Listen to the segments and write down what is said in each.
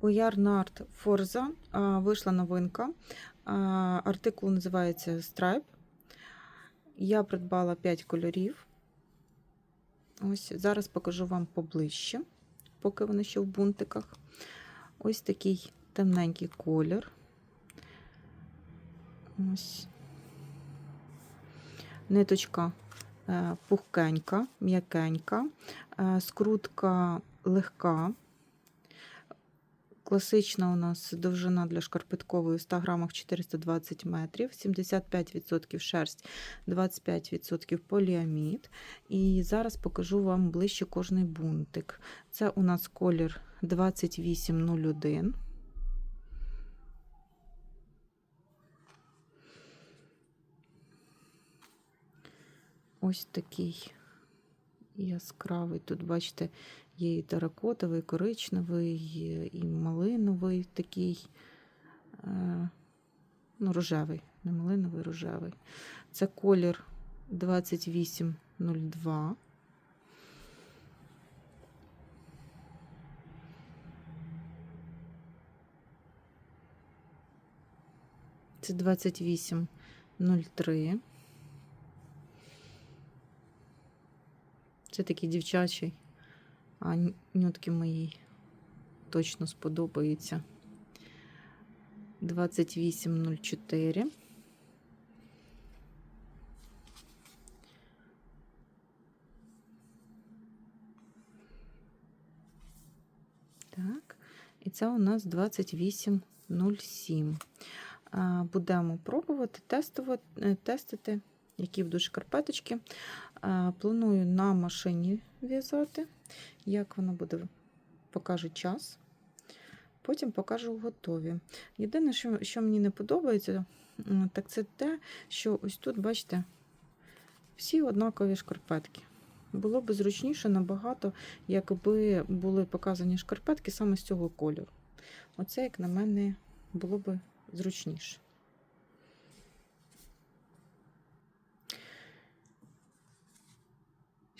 У Ярнард Forza а, вийшла новинка. Артикул називається Stripe. Я придбала 5 кольорів. Ось зараз покажу вам поближче, поки вони ще в бунтиках. Ось такий темненький колір. Ось. Ниточка е, пухкенька, м'якенька, е, скрутка легка. Класична у нас довжина для шкарпеткової в 100 грамах 420 метрів, 75% шерсть, 25% поліамід. І зараз покажу вам ближче кожний бунтик. Це у нас колір 2801. Ось такий яскравий. Тут, бачите, є і теракотовий, коричневий, і малиновий такий, е, ну, рожевий, не малиновий, рожевий. Це колір 2802. Це 2803. Це такий дівчачий, а нютки моїй точно сподобається. 2804. Так, і це у нас 2807. А, Будемо пробувати тестувати, е, тестити, які будуть шкарпеточки. Планую на машині в'язати. Як воно буде, покаже час. Потім покажу готові. Єдине, що, що мені не подобається, так це те, що ось тут, бачите, всі однакові шкарпетки. Було б зручніше набагато, якби були показані шкарпетки саме з цього кольору. Оце, як на мене, було б зручніше.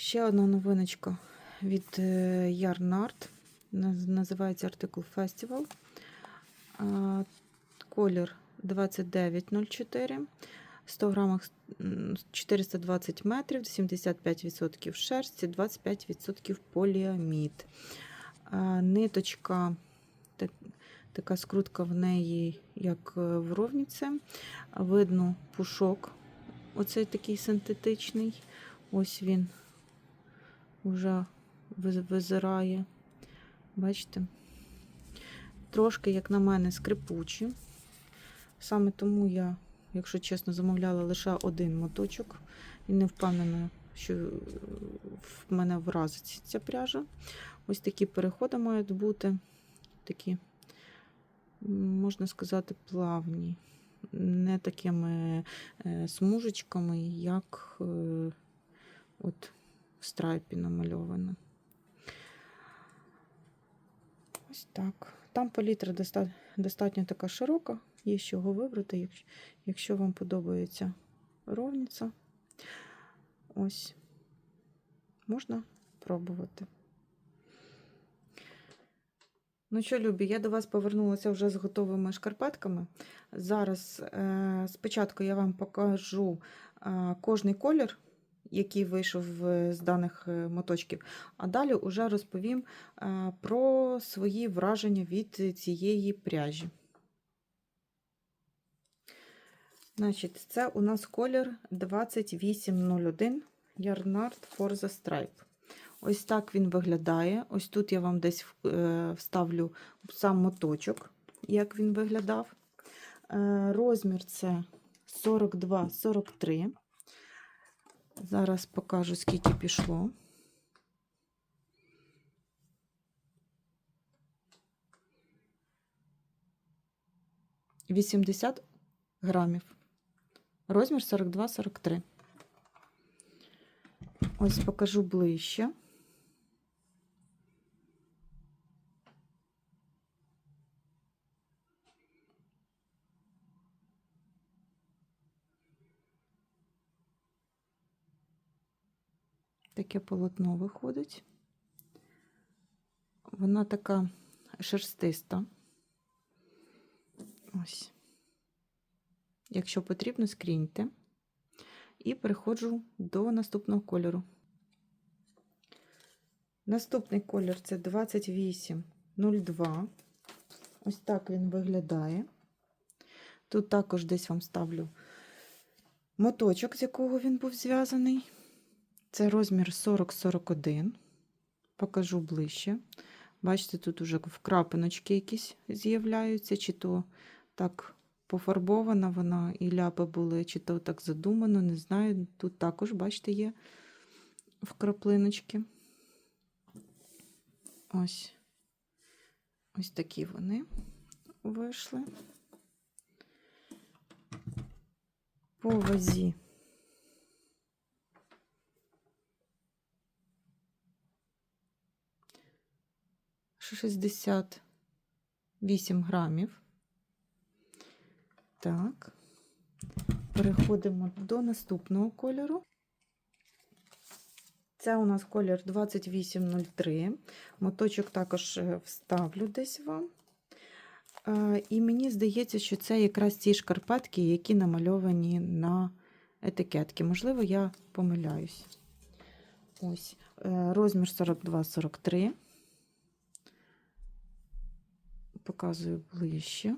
Ще одна новиночка від е, Ярнард. Називається артикул Festival. Колір 2904. 100 грамах 420 метрів, 75% шерсті, 25% поліамід. Ниточка, так, така скрутка в неї, як е, в ровніці. Видно пушок, оцей такий синтетичний. Ось він вже визирає. Бачите? Трошки, як на мене, скрипучі. Саме тому я, якщо чесно, замовляла лише один моточок і не впевнена, що в мене вразить ця пряжа. Ось такі переходи мають бути, такі, можна сказати, плавні, не такими е, смужечками, як е, от страйпі намальовано. Ось так. Там палітра доста- достатньо така широка, є з чого вибрати, якщо вам подобається ровниця. Ось, можна пробувати. Ну що, Любі, я до вас повернулася вже з готовими шкарпетками. Зараз е, спочатку я вам покажу е, кожний колір, який вийшов е, з даних е, моточків, а далі вже розповім е, про свої враження від цієї пряжі. Значить, це у нас колір 2801 Yarnard Forza Stripe. Ось так він виглядає. Ось тут я вам десь вставлю сам моточок, як він виглядав. Розмір це 42-43. Зараз покажу, скільки пішло. Вісімдесят грамів. Розмір 42-43. Ось покажу ближче. Таке полотно виходить. Вона така шерстиста. Ось. Якщо потрібно, скріньте. І переходжу до наступного кольору. Наступний колір це 2802. Ось так він виглядає. Тут також десь вам ставлю моточок, з якого він був зв'язаний. Це розмір 40-41. Покажу ближче. Бачите, тут уже вкрапиночки якісь з'являються, чи то так пофарбована вона, і ляпи були, чи то так задумано, не знаю. Тут також, бачите, є вкраплиночки. Ось. Ось такі вони вийшли. По вазі. Шістдесят вісім грамів. Так, переходимо до наступного кольору. Це у нас колір 2803. Моточок також е, вставлю десь вам. Е, І мені здається, що це якраз ті шкарпетки, які намальовані на етикетки. Можливо, я помиляюсь. Ось, е, розмір 42-43. Показую ближче.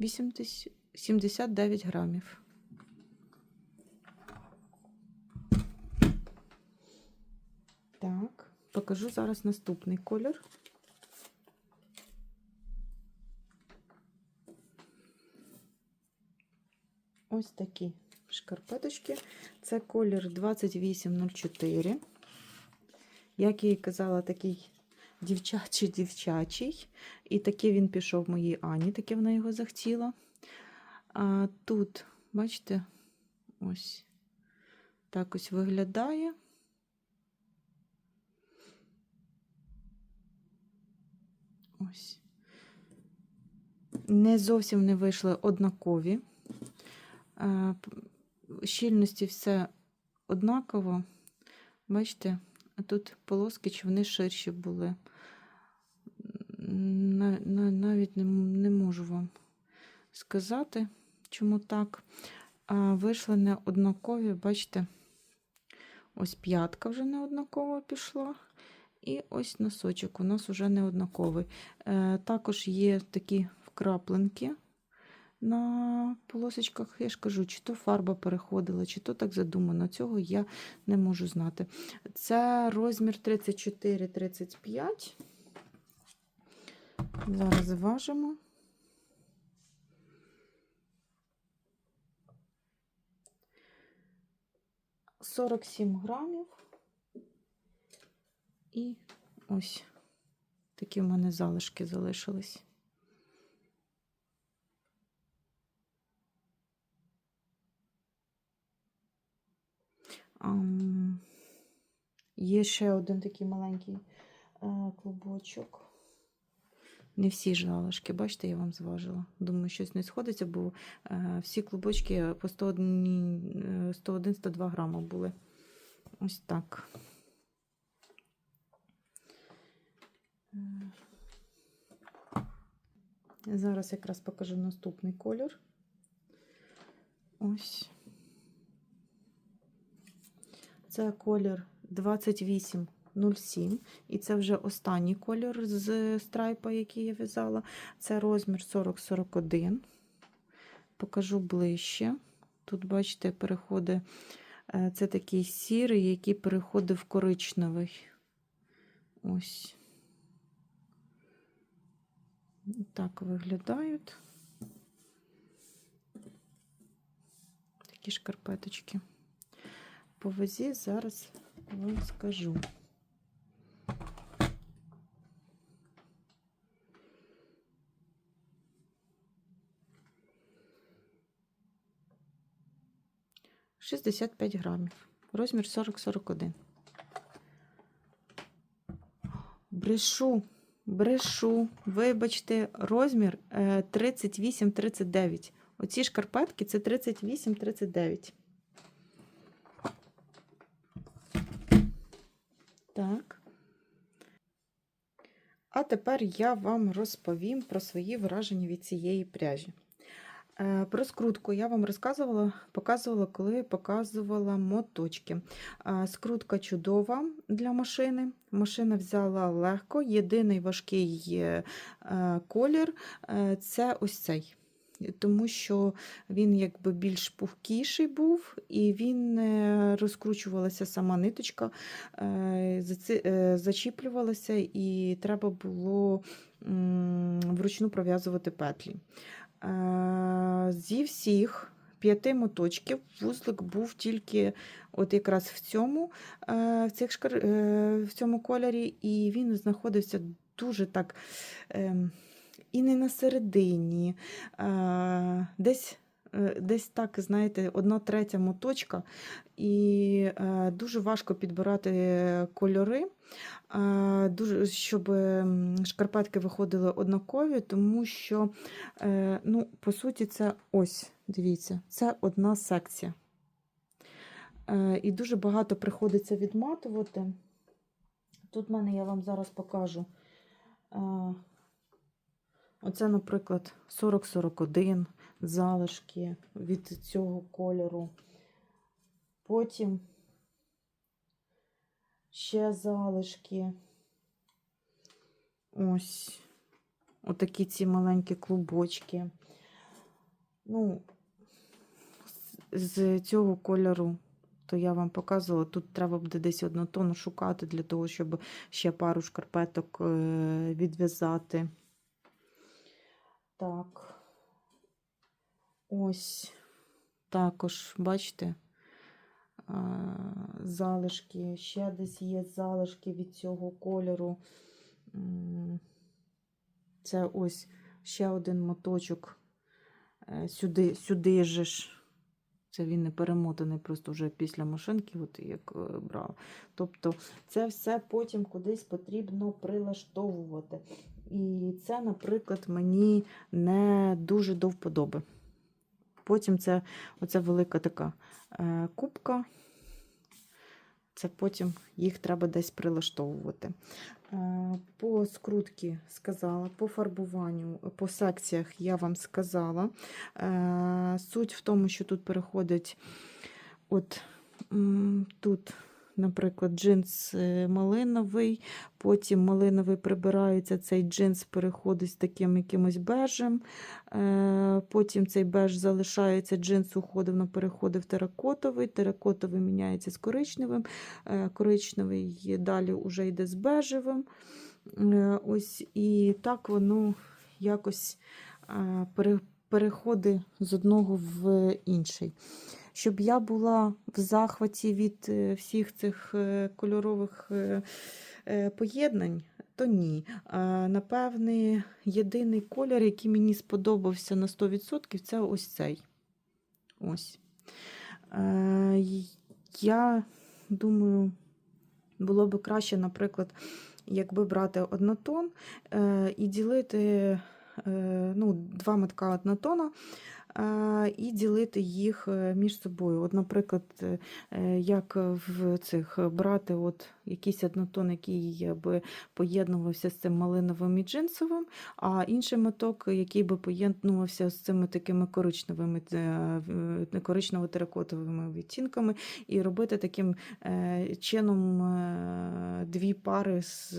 Вісім тисяч 79 грамів. Так, покажу зараз наступний колір. Ось такі шкарпеточки. Це колір 2804. Як я і казала, такий дівчачий дівчачий. І таки він пішов моїй Ані, таке вона його захотіла. А тут, бачите, ось так ось виглядає. Ось. Не зовсім не вийшли однакові. Е, Щільності все однаково. Бачите, тут полоски, чи вони ширші були. На- на- Навіть не можу вам сказати, чому так. А вийшли не однакові, бачите, ось п'ятка вже не однаково пішла. І ось носочок у нас вже не однаковий. Е, також є такі вкрапленки на полосочках. Я ж кажу, чи то фарба переходила, чи то так задумано. Цього я не можу знати. Це розмір 34-35. Зараз зважимо. Сорок сім грамів. І ось такі в мене залишки залишились. Є ще один такий маленький е, клубочок. Не всі ж залишки, бачите, я вам зважила. Думаю, щось не сходиться, бо е, всі клубочки по 101-102 грама були. Ось так. Е, Зараз якраз покажу наступний колір. Ось. Це колір 2807. І це вже останній колір з страйпа, який я в'язала. Це розмір 40-41. Покажу ближче. Тут, бачите, переходить. е, Це такий сірий, який переходить в коричневий. Ось. Так виглядають. Такі шкарпеточки. По вазі зараз вам скажу. Шістдесят п'ять грамів. Розмір 40-41. Брешу, брешу, вибачте, розмір е, 38-39. Оці шкарпетки це 38-39. Так. А тепер я вам розповім про свої враження від цієї пряжі. Е, Про скрутку я вам розказувала, показувала, коли показувала моточки. Е, Скрутка чудова для машини. Машина взяла легко. Єдиний важкий е, колір це ось цей. Тому що він якби більш пухкіший був, і він розкручувалася сама ниточка, зачіплювалася, і треба було вручну пров'язувати петлі. Е, Зі всіх п'яти моточків вузлик був тільки от якраз в цьому, е, в, цих шкар... е, в цьому кольорі, і він знаходився дуже так ем, і не на середині, десь. Е, Десь так, знаєте, одна третя моточка, і е, дуже важко підбирати кольори, е, дуже, щоб шкарпетки виходили однакові, тому що ну, по суті, це ось, дивіться, це одна секція. І дуже багато приходиться відматувати. Тут в мене я вам зараз покажу. Оце, наприклад, 40-41 залишки від цього кольору. Потім ще залишки. Ось. Отакі ці маленькі клубочки. Ну, з цього кольору, то я вам показувала, тут треба буде десь однотонну шукати для того, щоб ще пару шкарпеток е, відв'язати. Так. Ось також, бачите, залишки, ще десь є залишки від цього кольору. Це ось ще один моточок е, сюди, сюди же ж. Це він не перемотаний просто вже після машинки, от як е, брала. Тобто це все потім кудись потрібно прилаштовувати. І це, наприклад, мені не дуже до вподоби. Потім це оця велика така е, кубка. Це потім їх треба десь прилаштовувати. Е, По скрутці сказала, по фарбуванню, по секціях я вам сказала. Е, Суть в тому, що тут переходить от тут, наприклад, джинс е, малиновий, потім малиновий прибирається, цей джинс переходить з таким якимось бежем, е, потім цей беж залишається, джинс уходив, но переходив в теракотовий, теракотовий міняється з коричневим, е, коричневий далі вже йде з бежевим. Ось і так воно якось переходить з одного в інший. Щоб я була в захваті від е, всіх цих е, кольорових е, поєднань, то ні. Напевне, єдиний колір, який мені сподобався на 100%, це ось цей. Ось. Я думаю, було б краще, наприклад, якби брати однотон і ділити ну, два метка однотона і ділити їх е, між собою. От, наприклад, е, е, як в цих брати от якийсь однотон, який би поєднувався з цим малиновим і джинсовим, а інший моток, який би поєднувався з цими такими коричневими, е, коричнево-теракотовими відтінками, і робити таким чином дві пари з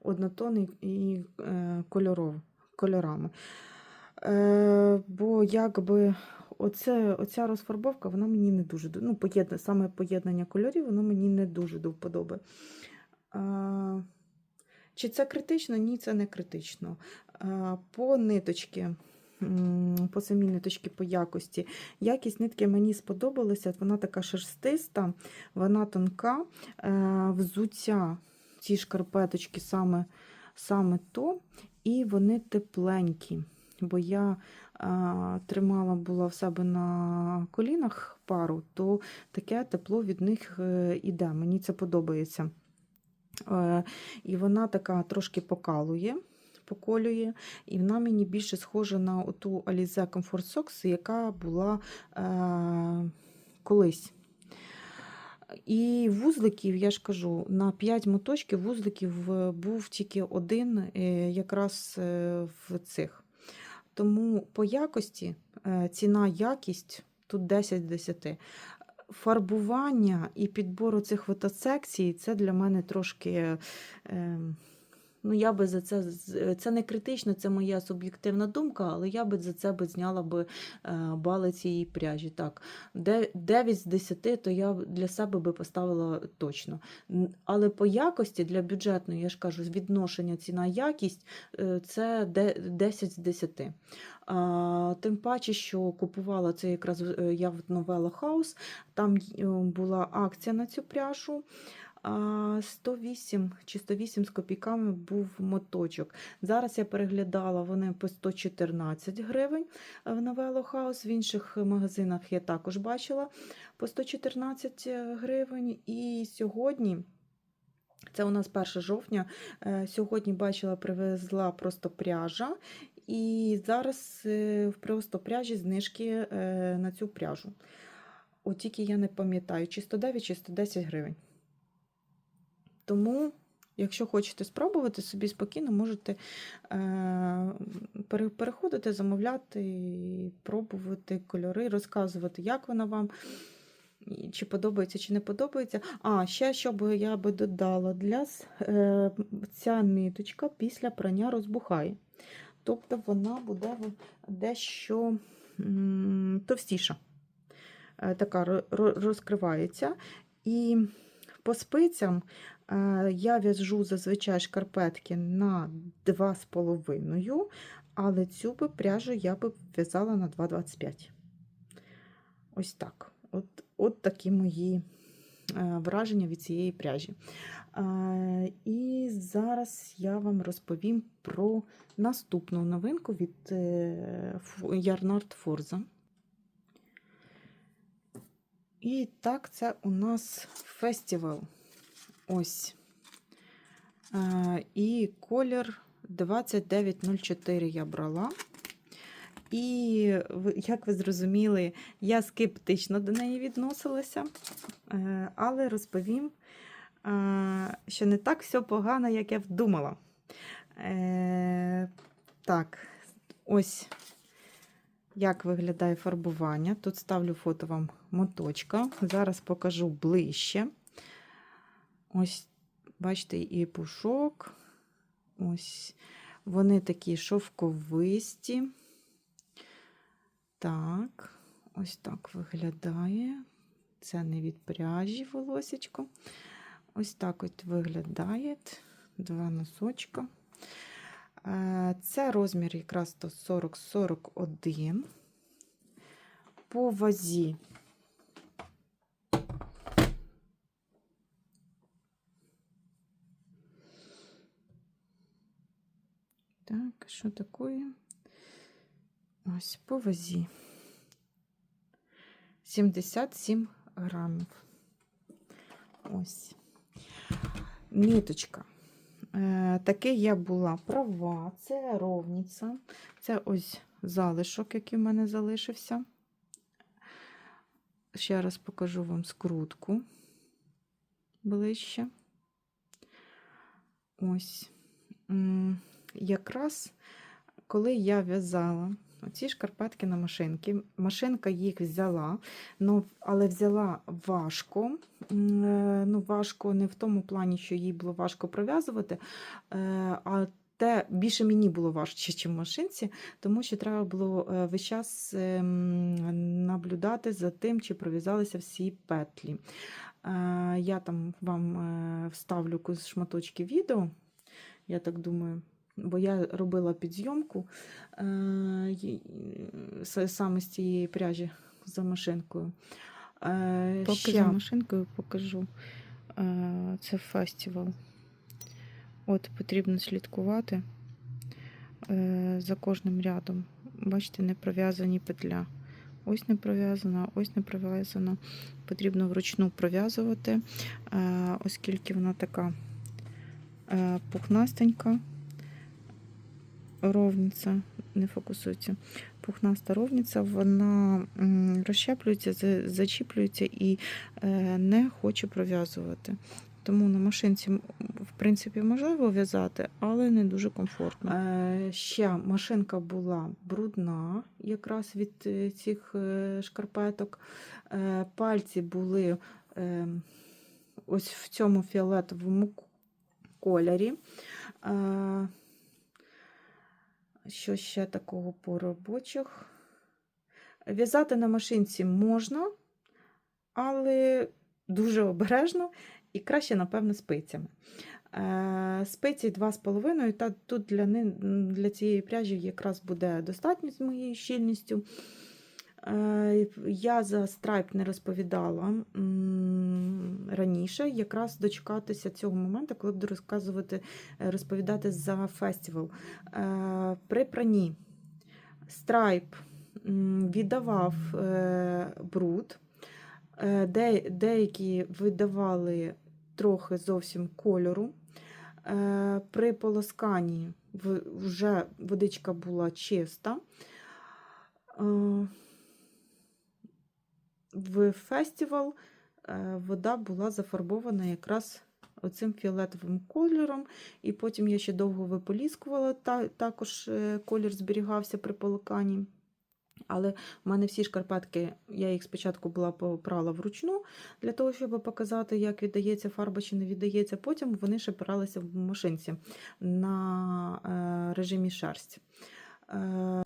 однотон і, кольоров, кольорами. Е, бо якби оце, оця розфарбовка, вона мені не дуже ну, поєдна, саме поєднання кольорів, воно мені не дуже до вподоби. А, чи це критично? Ні, це не критично. А, по ниточки. По самій ниточки по якості. Якість нитки мені сподобалася. Вона така шерстиста, вона тонка. Е, Взуття ці шкарпеточки саме, саме то, і вони тепленькі. Бо я а, тримала була в себе на колінах пару, то таке тепло від них е, іде. Мені це подобається. Е, І вона така трошки покалує, поколює, і вона мені більше схожа на ту Alize Comfort Socks, яка була е, колись. І вузликів, я ж кажу, на 5 моточків вузликів е, був тільки один е, якраз в цих. Тому по якості е, ціна якість тут 10 з 10. Фарбування і підбору цих фотосекцій це для мене трошки. Е, Ну, я би за це це не критично, це моя суб'єктивна думка, але я би за це би зняла би е, бали цієї пряжі. Так, 9 з 10, то я для себе би поставила точно. Але по якості для бюджетної, я ж кажу, відношення ціна якість е, це де- 10 з 10. А, тим паче, що купувала це якраз е, я в Новела Хаус, там була акція на цю пряжу. А, 108 чи 108 з копійками був моточок. Зараз я переглядала вони по 114 гривень в Новело Хаус. В інших магазинах я також бачила по 114 гривень. І сьогодні. Це у нас 1 жовтня. е, Сьогодні бачила, привезла просто пряжа, і зараз е, в просто пряжі знижки е, на цю пряжу. От тільки я не пам'ятаю, чи 109, чи 110 гривень. Тому, якщо хочете спробувати, собі спокійно можете е, переходити, замовляти, і пробувати кольори, розказувати, як вона вам. Чи подобається, чи не подобається. А, ще що би я би додала, для е, ця ниточка після прання розбухає. Тобто вона буде дещо м, товстіша. Е, Така ро- ро- розкривається. І по спицям я в'яжу зазвичай шкарпетки на 2,5, але цю би пряжу я би в'язала на 2,25. Ось так. От, от такі мої е, враження від цієї пряжі. Е, І зараз я вам розповім про наступну новинку від е, Ярнард Форза. І так, це у нас фестивал. Ось. Е, І колір 2904 я брала. І, як ви зрозуміли, я скептично до неї відносилася, Е, але розповім, е, що не так все погано, як я думала. Е, Так, ось як виглядає фарбування. Тут ставлю фото вам моточка. Зараз покажу ближче. Ось, бачите, і пушок. Ось вони такі шовковисті. Так, ось так виглядає. Це не від пряжі волосечко. Ось так от виглядає. Два носочка. Е, Це розмір якраз то 40-41. По вазі. Що таке? Ось по вазі. 77 грамів. Ось. Ниточка. Е, таке я була права. Це ровниця. Це ось залишок, який в мене залишився. Ще раз покажу вам скрутку ближче. Ось. Якраз коли я в'язала оці шкарпетки на машинки, машинка їх взяла, але взяла важко. Е, Ну, важко не в тому плані, що їй було важко пров'язувати, е, а те більше мені було важче, ніж машинці, тому що треба було е, весь час ем, наблюдати за тим, чи пров'язалися всі петлі. Я там вам вставлю шматочки відео, я так думаю. Бо я робила підзйомку е, саме з цієї пряжі за машинкою. Е, Поки ще- за машинкою покажу. Е, Це фестивал. От потрібно слідкувати за кожним рядом. Бачите, не пров'язані петля. Ось не пров'язана, ось не пров'язана. Потрібно вручну пров'язувати, оскільки вона така пухнастенька ровниця, не фокусується. Пухнаста ровниця, вона розщеплюється, зачіплюється і е, не хоче пров'язувати. Тому на машинці, в принципі, можливо в'язати, але не дуже комфортно. Е, ще машинка була брудна, якраз від е, цих е, шкарпеток. Е, пальці були е, ось в цьому фіолетовому кольорі. Е, що ще такого по робочих? В'язати на машинці можна, але дуже обережно і краще, напевно, спицями. Е, Спиці 2,5, та тут для, для цієї пряжі якраз буде достатньо з моєю щільністю. Е, Я за страйп не розповідала раніше, якраз дочекатися цього моменту, коли буду розказувати, е, розповідати за фестивал. Е, При пранні страйп віддавав бруд, деякі видавали трохи зовсім кольору. При полосканні вже водичка була чиста. В фестивал е, вода була зафарбована якраз оцим фіолетовим кольором, і потім я ще довго виполіскувала, та, також е, колір зберігався при полоканні. Але в мене всі шкарпетки, я їх спочатку була попрала вручну, для того, щоб показати, як віддається фарба чи не віддається. Потім вони ще пиралися в машинці на е, режимі шерсть. Е,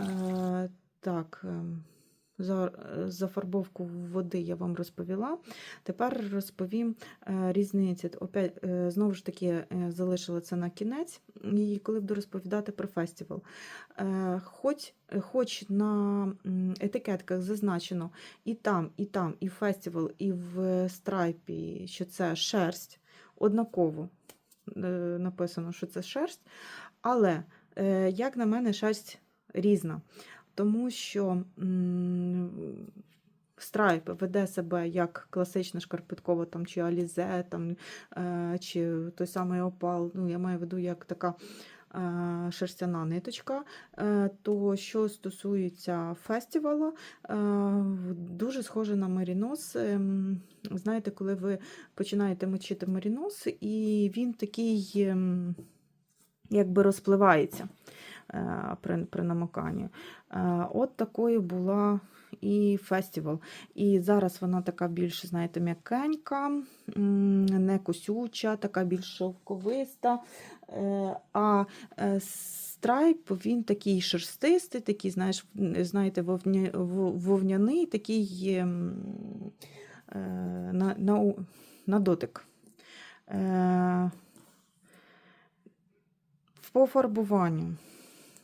Е, Так, ем, за, е, зафарбовку води я вам розповіла. Тепер розповім е, різниці. Опять, е, знову ж таки, залишила це на кінець, і коли буду розповідати про фестивал. Хоч, хоч на етикетках зазначено і там, і там, і в фестивал, і в страйпі, що це шерсть, однаково написано, що це шерсть. Але, як на мене, шерсть різна, тому що страйп веде себе як класична шкарпеткова там, чи алізе, там, е, чи той самий опал. Ну, я маю в виду як така е, шерстяна ниточка. Е, То, що стосується фестивалу, дуже схоже на мерінос. Ем, Знаєте, коли ви починаєте мочити мерінос, і він такий ем, якби розпливається при, при намоканні. Е, От такою була і фестивал. І зараз вона така більш, знаєте, м'якенька, не косюча, така більш шовковиста. Е, А е, страйп він такий шерстистий, такий, знаєш, знаєте, вовня, вовняний, такий е, на, на, на дотик. Е, по фарбуванню.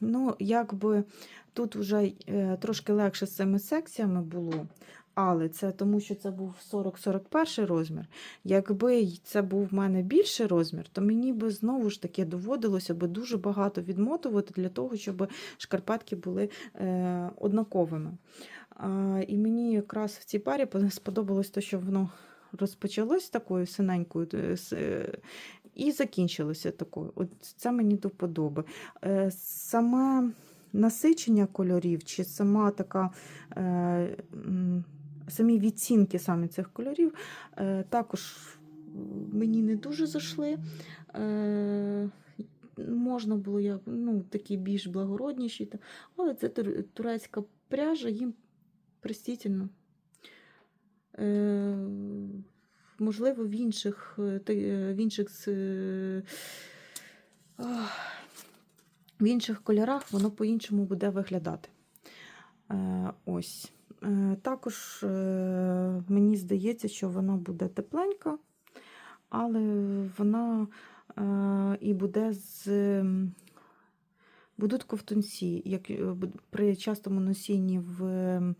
Ну, якби тут вже е, трошки легше з цими секціями було, але це тому, що це був 40-41 розмір. Якби це був в мене більший розмір, то мені би знову ж таки доводилося би дуже багато відмотувати для того, щоб шкарпетки були е, однаковими. А, і мені якраз в цій парі сподобалось те, що воно розпочалось такою синенькою е, е, і закінчилося такою. От це мені до вподоби. Е, Саме насичення кольорів, чи сама така е, самі відцінки самі цих кольорів е, також мені не дуже зайшли. Можна було як, ну, такі більш благородніші, але це турецька пряжа, їм простительно. Можливо, в інших, е, е, в інших, е, в інших кольорах воно по-іншому буде виглядати. Ось. Також мені здається, що вона буде тепленька, але вона і буде з. Будуть ковтунці, як при частому носінні в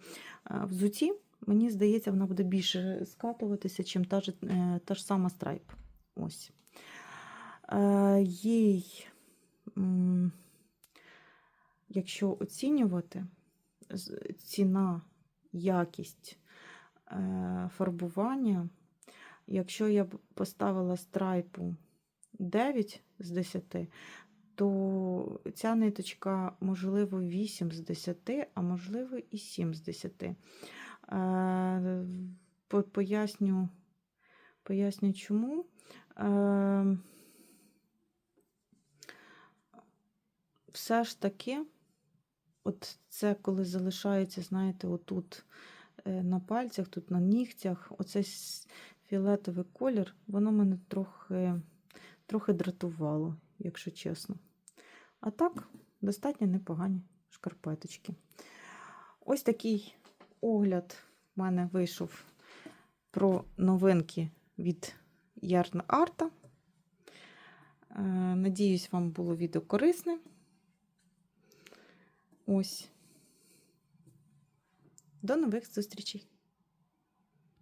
взуті, мені здається, вона буде більше скатуватися, чим та ж, е, та ж сама страйп. Ось. Е, їй, якщо оцінювати ціна, якість е, фарбування, якщо я б поставила страйпу 9 з 10, то ця ниточка, можливо, 8 з 10, а можливо і 7 з 10. По- Поясню, поясню чому. Все ж таки, от це коли залишається, знаєте, отут е, на пальцях, тут на нігтях, оцей фіолетовий колір, воно мене трохи, трохи дратувало, якщо чесно. А так, достатньо непогані шкарпеточки. Ось такий огляд в мене вийшов про новинки від Ярна Арта. Е, Надіюсь, вам було відео корисне. Ось. До нових зустрічей!